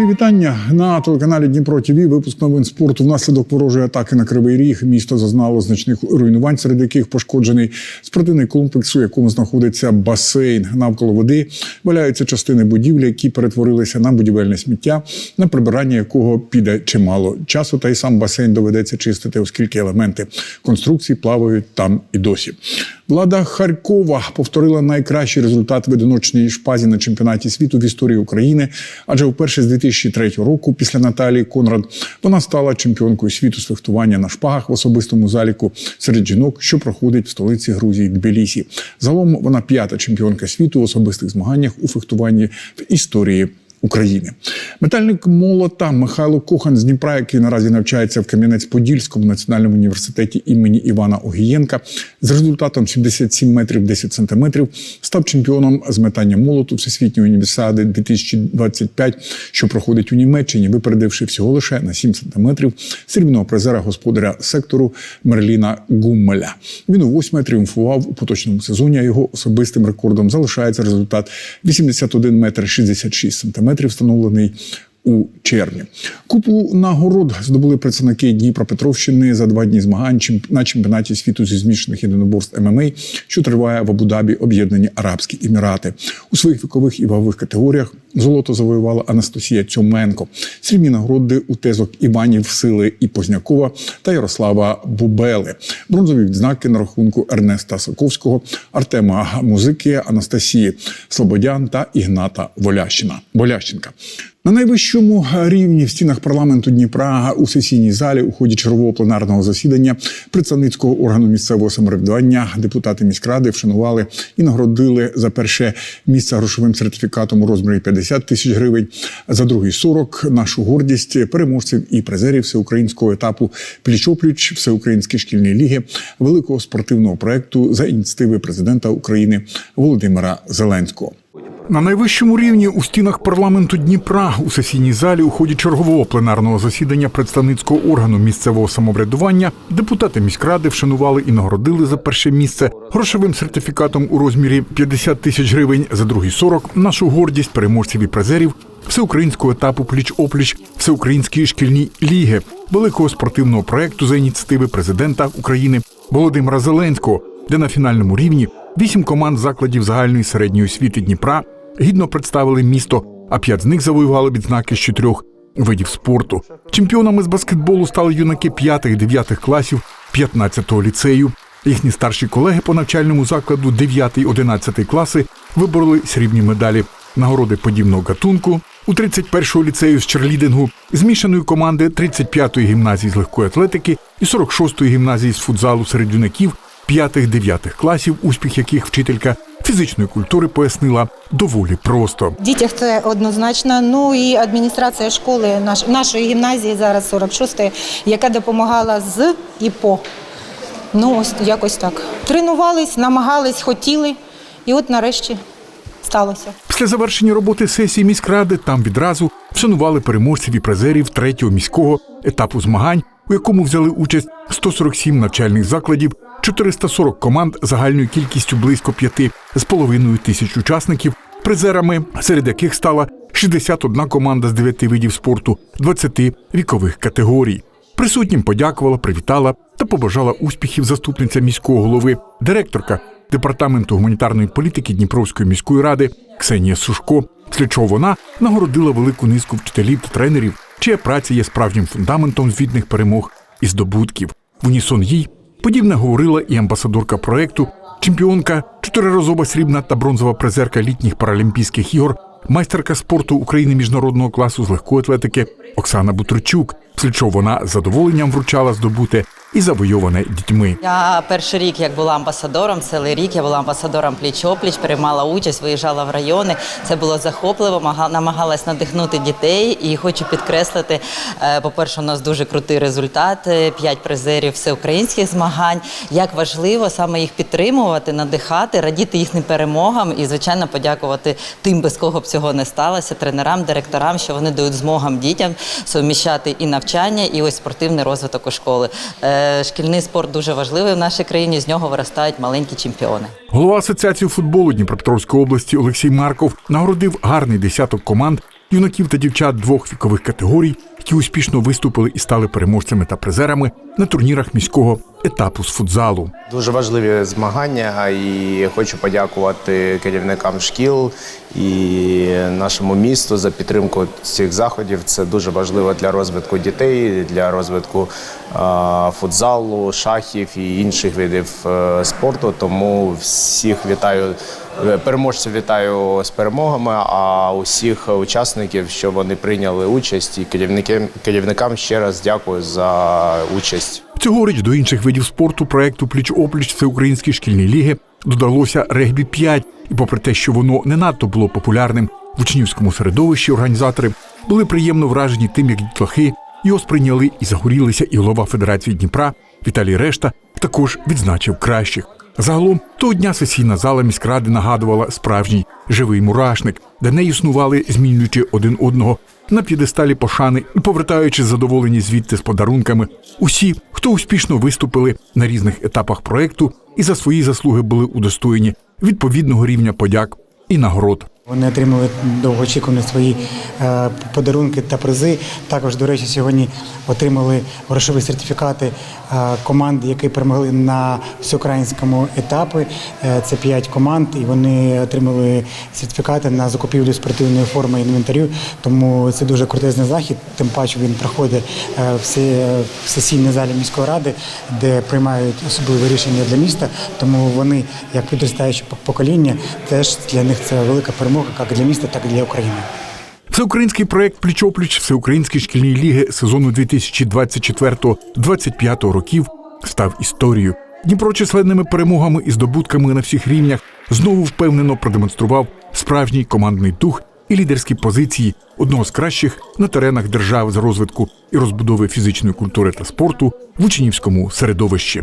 Мої вітання на телеканалі Дніпро ТВ. Випуск новин спорту. Внаслідок ворожої атаки на Кривий Ріг місто зазнало значних руйнувань, серед яких пошкоджений спортивний комплекс, у якому знаходиться басейн. Навколо води валяються частини будівлі, які перетворилися на будівельне сміття, на прибирання якого піде чимало часу. Та й сам басейн доведеться чистити, оскільки елементи конструкції плавають там і досі. Влада Харкова повторила найкращий результат в одиночній шпазі на чемпіонаті світу в історії України, адже вперше з 2003 року, після Наталії Конрад, вона стала чемпіонкою світу з фехтування на шпагах в особистому заліку серед жінок, що проходить в столиці Грузії Тбілісі. Загалом вона п'ята чемпіонка світу в особистих змаганнях у фехтуванні в історії. України метальник молота Михайло Кохан з Дніпра, який наразі навчається в Кам'янець-Подільському національному університеті імені Івана Огієнка, з результатом 77 метрів 10 сантиметрів став чемпіоном з метання молоту Всесвітньої універсіади 2025, що проходить у Німеччині, випередивши всього лише на 7 сантиметрів срібного призера господаря сектору Мерліна Гуммеля. Він у восьме тріумфував у поточному сезоні. а Його особистим рекордом залишається результат 81 метр 66 сантиметрів, встановлений у червні. Купу нагород здобули представники Дніпропетровщини за два дні змагань на чемпіонаті світу зі змішаних єдиноборств ММА, що триває в Абу-Дабі, Об'єднані Арабські Емірати. У своїх вікових і вагових категоріях золото завоювала Анастасія Цьоменко, срібні нагороди у тезок Іванів Сили і Познякова та Ярослава Бубели, бронзові відзнаки на рахунку Ернеста Соковського, Артема Музики, Анастасії Слободян та Ігната Волящина. Волященка. На найвищому рівні в стінах парламенту Дніпра у сесійній залі у ході чергового пленарного засідання представницького органу місцевого самоврядування депутати міськради вшанували і нагородили за перше місце грошовим сертифікатом у розмірі 50 тисяч гривень, за другий 40 – нашу гордість переможців і призерів всеукраїнського етапу пліч-опліч Всеукраїнської шкільні ліги великого спортивного проекту за ініціативи президента України Володимира Зеленського. На найвищому рівні у стінах парламенту Дніпра у сесійній залі у ході чергового пленарного засідання представницького органу місцевого самоврядування депутати міськради вшанували і нагородили за перше місце грошовим сертифікатом у розмірі 50 тисяч гривень, за другий 40 – нашу гордість переможців і призерів всеукраїнського етапу пліч-опліч Всеукраїнської шкільні ліги великого спортивного проекту за ініціативи президента України Володимира Зеленського, де на фінальному рівні вісім команд закладів загальної середньої освіти Дніпра гідно представили місто, а п'ять з них завоювали відзнаки з чотирьох видів спорту. Чемпіонами з баскетболу стали юнаки 5-9 класів 15-го ліцею. Їхні старші колеги по навчальному закладу 9-11 класи вибороли срібні медалі, нагороди подібного гатунку. У 31-го ліцею з черлідингу, змішаної команди 35-ї гімназії з легкої атлетики і 46-ї гімназії з футзалу серед юнаків 5-9 класів, успіх яких вчителька фізичної культури пояснила доволі просто. Дітях це однозначно. Ну і адміністрація школи наш, нашої гімназії зараз 46-ї, яка допомагала з і по. Ну ось якось так. Тренувались, намагались, хотіли, і от нарешті сталося. Після завершення роботи сесії міськради там відразу вшанували переможців і призерів третього міського етапу змагань, у якому взяли участь 147 навчальних закладів, 440 команд загальною кількістю близько п'яти з половиною тисяч учасників, призерами, серед яких стала 61 команда з 9 видів спорту, 20 вікових категорій. Присутнім подякувала, привітала та побажала успіхів заступниця міського голови, директорка департаменту гуманітарної політики Дніпровської міської ради Ксенія Сушко. Після чого вона нагородила велику низку вчителів та тренерів, чия праця є справжнім фундаментом звітних перемог і здобутків. В унісон їй подібне говорила і амбасадорка проекту, чемпіонка, чотириразова срібна та бронзова призерка літніх паралімпійських ігор, майстерка спорту України міжнародного класу з легкої атлетики Оксана Бутричук. Слідчо вона з задоволенням вручала здобуте і завойоване дітьми. Я перший рік, як була амбасадором, цілий рік я була амбасадором пліч-опліч, приймала участь, виїжджала в райони. Це було захопливо, мага- намагалась надихнути дітей. І хочу підкреслити, е, по-перше, у нас дуже крутий результат: е, п'ять призерів всеукраїнських змагань. Як важливо саме їх підтримувати, надихати, радіти їхнім перемогам і, звичайно, подякувати тим, без кого б цього не сталося, тренерам, директорам, що вони дають змогам дітям суміщати і навчання, і ось спортивний розвиток у школи. Е, Шкільний спорт дуже важливий в нашій країні. З нього виростають маленькі чемпіони. Голова асоціації футболу Дніпропетровської області Олексій Марков нагородив гарний десяток команд, юнаків та дівчат двох вікових категорій, які успішно виступили і стали переможцями та призерами на турнірах міського етапу з футзалу. Дуже важливі змагання, і хочу подякувати керівникам шкіл і нашому місту за підтримку цих заходів. Це дуже важливо для розвитку дітей, для розвитку футзалу, шахів і інших видів е, спорту. Тому всіх вітаю. е, Переможців вітаю з перемогами, а усіх учасників, що вони прийняли участь, і керівникам, керівникам ще раз дякую за участь. Цьогоріч до інших видів спорту проекту Пліч-опліч Всеукраїнської шкільні ліги додалося регбі 5 І попри те, що воно не надто було популярним в учнівському середовищі, організатори були приємно вражені тим, як дітлахи його сприйняли і загорілися, і голова Федерації Дніпра Віталій Решта також відзначив кращих. Загалом того дня сесійна зала міськради нагадувала справжній живий мурашник, де не існували, змінюючи один одного на п'єдесталі пошани і повертаючи задоволені звідти з подарунками. Усі, хто успішно виступили на різних етапах проекту і за свої заслуги були удостоєні відповідного рівня подяк і нагород. Вони отримали довгоочікувані свої е, подарунки та призи. Також, до речі, сьогодні отримали грошові сертифікати е, команд, які перемогли на всеукраїнському етапі. Е, Це п'ять команд, і вони отримали сертифікати на закупівлю спортивної форми і інвентарю. Тому це дуже крутезний захід. Тим паче він проходить в сесійній залі міської ради, де приймають особливі рішення для міста. Тому вони, як підростаюче покоління, теж для них це велика перемога, як для міста, так і для України. Всеукраїнський проект Пліч-опліч Всеукраїнської шкільні ліги сезону 2024-2025 років став історією. Дніпро численними перемогами і здобутками на всіх рівнях знову впевнено продемонстрував справжній командний дух і лідерські позиції одного з кращих на теренах держави з розвитку і розбудови фізичної культури та спорту в учнівському середовищі.